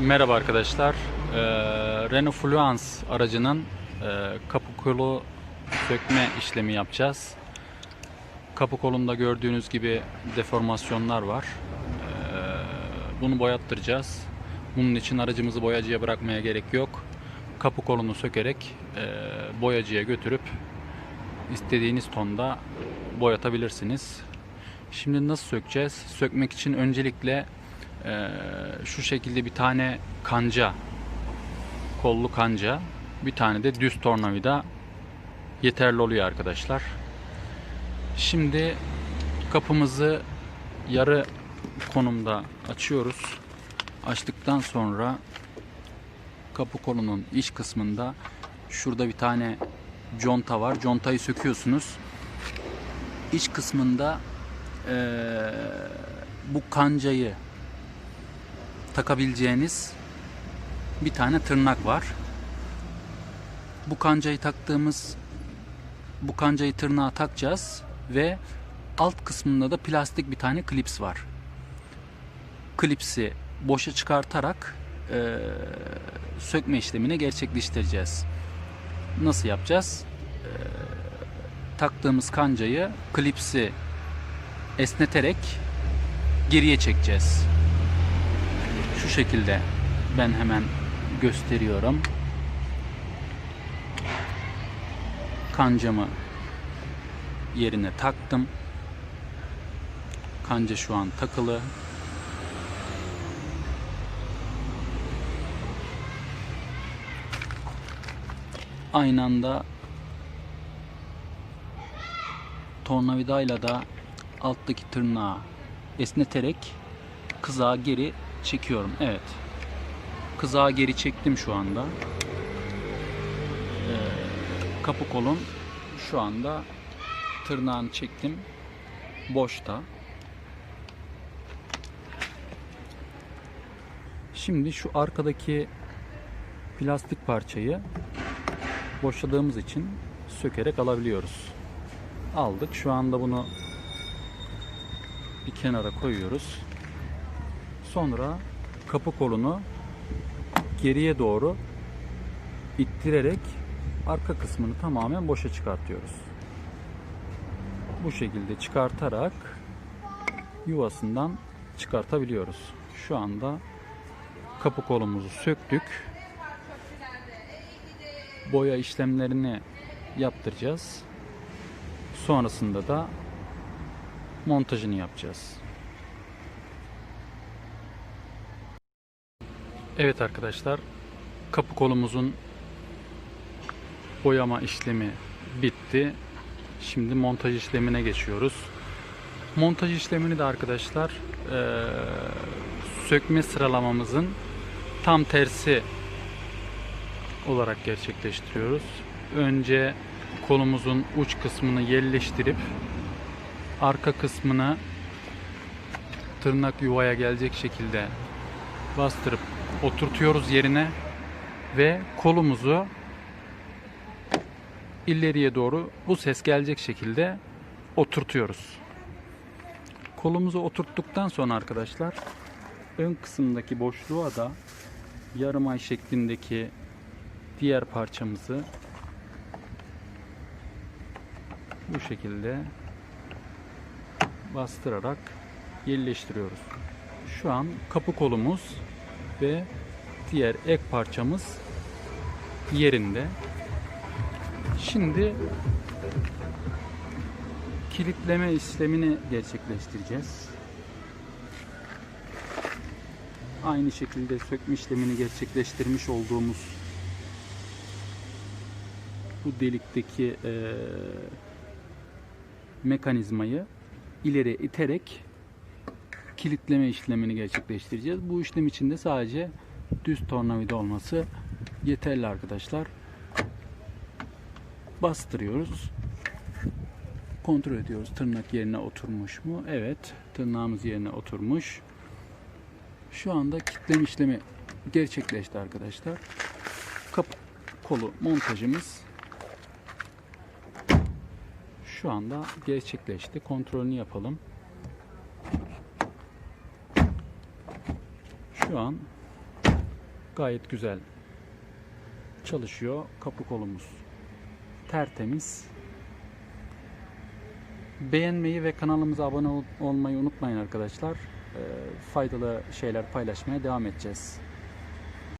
Merhaba arkadaşlar. Ee, Renault Fluence aracının e, kapı kolu sökme işlemi yapacağız. Kapı kolunda gördüğünüz gibi deformasyonlar var. Ee, bunu boyattıracağız. Bunun için aracımızı boyacıya bırakmaya gerek yok. Kapı kolunu sökerek e, boyacıya götürüp istediğiniz tonda boyatabilirsiniz. Şimdi nasıl sökeceğiz? Sökmek için öncelikle ee, şu şekilde bir tane kanca kollu kanca bir tane de düz tornavida yeterli oluyor arkadaşlar. Şimdi kapımızı yarı konumda açıyoruz. Açtıktan sonra kapı kolunun iç kısmında şurada bir tane conta var. Contayı söküyorsunuz. İç kısmında eee, bu kancayı takabileceğiniz bir tane tırnak var. Bu kancayı taktığımız bu kancayı tırnağa takacağız ve alt kısmında da plastik bir tane klips var. Klipsi boşa çıkartarak eee, sökme işlemini gerçekleştireceğiz. Nasıl yapacağız? Eee, taktığımız kancayı klipsi esneterek geriye çekeceğiz şu şekilde ben hemen gösteriyorum. Kancamı yerine taktım. Kanca şu an takılı. Aynı anda tornavidayla da alttaki tırnağı esneterek kızağı geri çekiyorum. Evet. Kızağı geri çektim şu anda. Ee, kapı kolun şu anda tırnağını çektim. Boşta. Şimdi şu arkadaki plastik parçayı boşladığımız için sökerek alabiliyoruz. Aldık. Şu anda bunu bir kenara koyuyoruz. Sonra kapı kolunu geriye doğru ittirerek arka kısmını tamamen boşa çıkartıyoruz. Bu şekilde çıkartarak yuvasından çıkartabiliyoruz. Şu anda kapı kolumuzu söktük. Boya işlemlerini yaptıracağız. Sonrasında da montajını yapacağız. Evet arkadaşlar, kapı kolumuzun boyama işlemi bitti. Şimdi montaj işlemine geçiyoruz. Montaj işlemini de arkadaşlar eee, sökme sıralamamızın tam tersi olarak gerçekleştiriyoruz. Önce kolumuzun uç kısmını yerleştirip arka kısmını tırnak yuvaya gelecek şekilde bastırıp oturtuyoruz yerine ve kolumuzu ileriye doğru bu ses gelecek şekilde oturtuyoruz. Kolumuzu oturttuktan sonra arkadaşlar ön kısımdaki boşluğa da yarım ay şeklindeki diğer parçamızı bu şekilde bastırarak yerleştiriyoruz. Şu an kapı kolumuz ve diğer ek parçamız yerinde. Şimdi kilitleme işlemini gerçekleştireceğiz. Aynı şekilde sökme işlemini gerçekleştirmiş olduğumuz bu delikteki eee, mekanizmayı ileri iterek kilitleme işlemini gerçekleştireceğiz. Bu işlem için de sadece düz tornavida olması yeterli arkadaşlar. Bastırıyoruz. Kontrol ediyoruz. Tırnak yerine oturmuş mu? Evet. Tırnağımız yerine oturmuş. Şu anda kilitleme işlemi gerçekleşti arkadaşlar. Kapı kolu montajımız şu anda gerçekleşti. Kontrolünü yapalım. Şu an Gayet güzel çalışıyor kapı kolumuz. Tertemiz. Beğenmeyi ve kanalımıza abone ol- olmayı unutmayın arkadaşlar. Ee, Faydalı şeyler paylaşmaya devam edeceğiz.